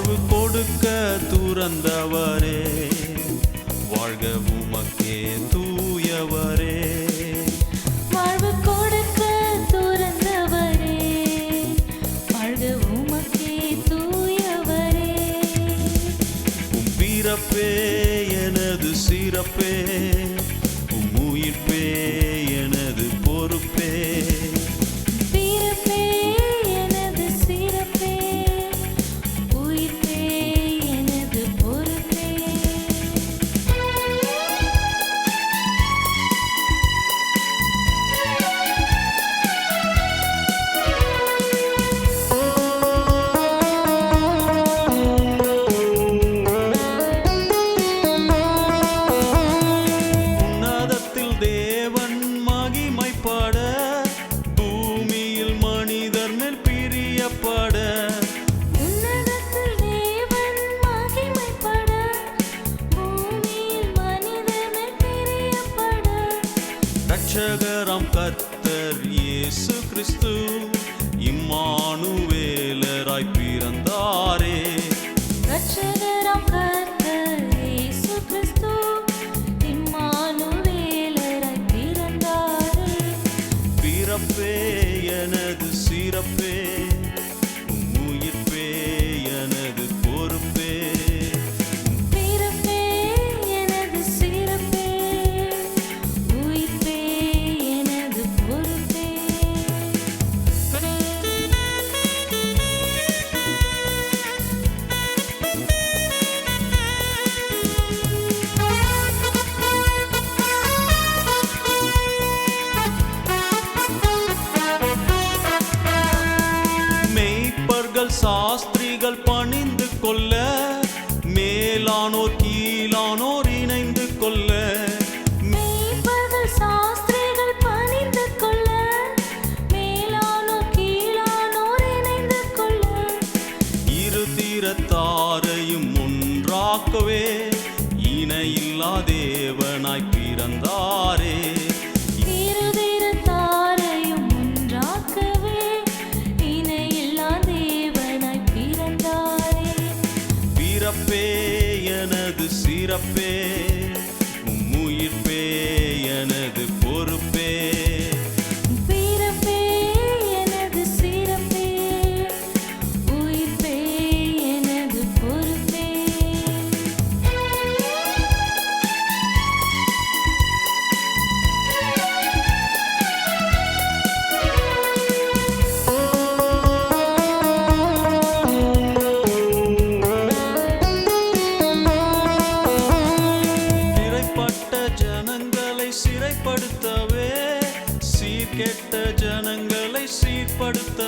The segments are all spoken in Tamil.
வாழ்வு கொடுக்க துறந்தவரே. வாழ்க உமக்கே ரட்சகராம் கர்த்தர் இயேசு கிறிஸ்து இம்மானுவேலராய் பிறந்தாரே. சாஸ்திரிகள் பணிந்து கொள்ள மேலானோர் கீழானோர் இணைந்து கொள்ள. தாரையும் ஒன்றாக்கவே இணையில்லா தேவனாய் பிறந்தார் சிறப்பே. சீர்கெட்ட ஜனங்களை சீர்படுத்த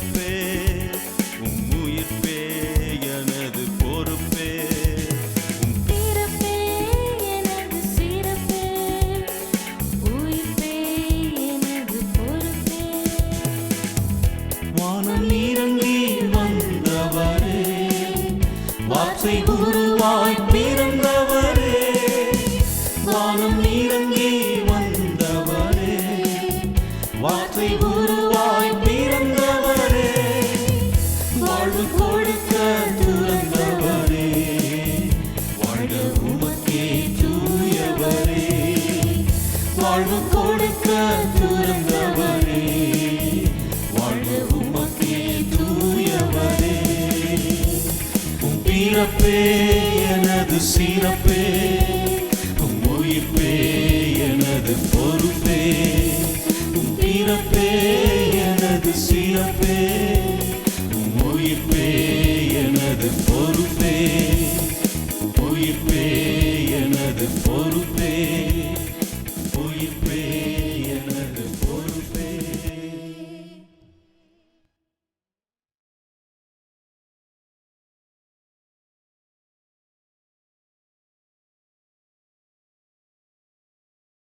பிறப்பே உம் உயிர்ப்பே எனது பொறுப்பே. நீரங்கி வந்தவரே வார்த்தை உருவாய் பிறந்தவரே. வானம் நீரங்கி சிறப்பே எனது சிறப்பே. உம் உயிர்ப்பே எனது பொறுப்பே. உம் பிறப்பே எனது சிறப்பே. உம் உயிர்ப்பே எனது பொறுப்பே. உயிர்ப்பே எனது பொறுப்பே.